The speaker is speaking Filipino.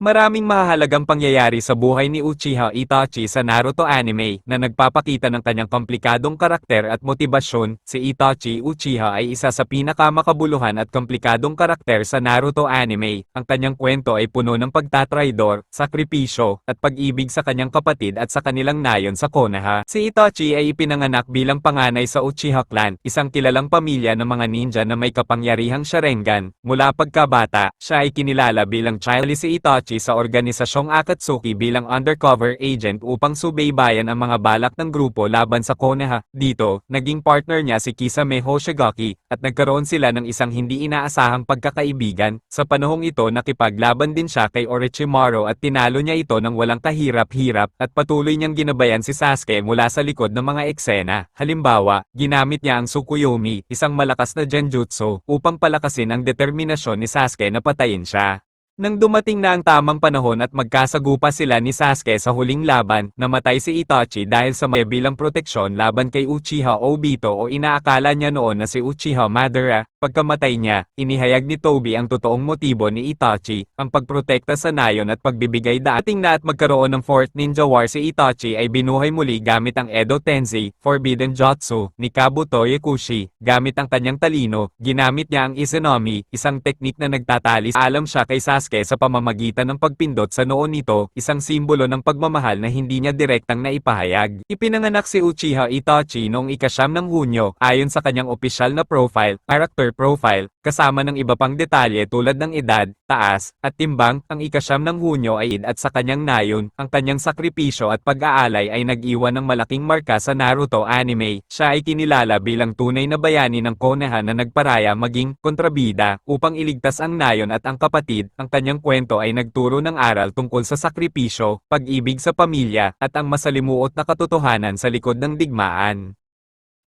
Maraming mahahalagang pangyayari sa buhay ni Uchiha Itachi sa Naruto anime na nagpapakita ng kanyang komplikadong karakter at motibasyon. Si Itachi Uchiha ay isa sa pinakamakabuluhan at komplikadong karakter sa Naruto anime. Ang kanyang kwento ay puno ng pagtatraidor, sakripisyo, at pag-ibig sa kanyang kapatid at sa kanilang nayon sa Konoha. Si Itachi ay ipinanganak bilang panganay sa Uchiha clan, isang kilalang pamilya ng mga ninja na may kapangyarihang Sharingan. Mula pagkabata, siya ay kinilala bilang child si Itachi sa organisasyong Akatsuki bilang undercover agent upang subaybayan ang mga balak ng grupo laban sa Konoha. Dito, naging partner niya si Kisame Hoshigaki at nagkaroon sila ng isang hindi inaasahang pagkakaibigan. Sa panahong ito nakipaglaban din siya kay Orochimaru at tinalo niya ito ng walang kahirap-hirap at patuloy niyang ginabayan si Sasuke mula sa likod ng mga eksena. Halimbawa, ginamit niya ang Tsukuyomi, isang malakas na genjutsu, upang palakasin ang determinasyon ni Sasuke na patayin siya. Nang dumating na ang tamang panahon at magkasagupa sila ni Sasuke sa huling laban, namatay si Itachi dahil sa may bilang proteksyon laban kay Uchiha Obito o inaakala niya noon na si Uchiha Madara. Pagkamatay niya, inihayag ni Toby ang totoong motibo ni Itachi, ang pagprotekta sa nayon at pagbibigay dating na at magkaroon ng Fourth Ninja War si Itachi ay binuhay muli gamit ang Edo Tensei, Forbidden Jutsu, ni Kabuto Yekushi, gamit ang kanyang talino, ginamit niya ang Izanami, isang teknik na nagtatali alam siya kay Sasuke sa pamamagitan ng pagpindot sa noo nito, isang simbolo ng pagmamahal na hindi niya direktang naipahayag. Ipinanganak si Uchiha Itachi noong ikasyam ng Hunyo, ayon sa kanyang opisyal na profile, character profile, kasama ng iba pang detalye tulad ng edad, taas, at timbang, ang ikasyam ng Hunyo ay id at sa kanyang nayon, ang kanyang sakripisyo at pag-aalay ay nag-iwan ng malaking marka sa Naruto anime. Siya ay kinilala bilang tunay na bayani ng Konoha na nagparaya maging kontrabida upang iligtas ang nayon at ang kapatid. Ang kanyang kwento ay nagturo ng aral tungkol sa sakripisyo, pag-ibig sa pamilya, at ang masalimuot na katotohanan sa likod ng digmaan.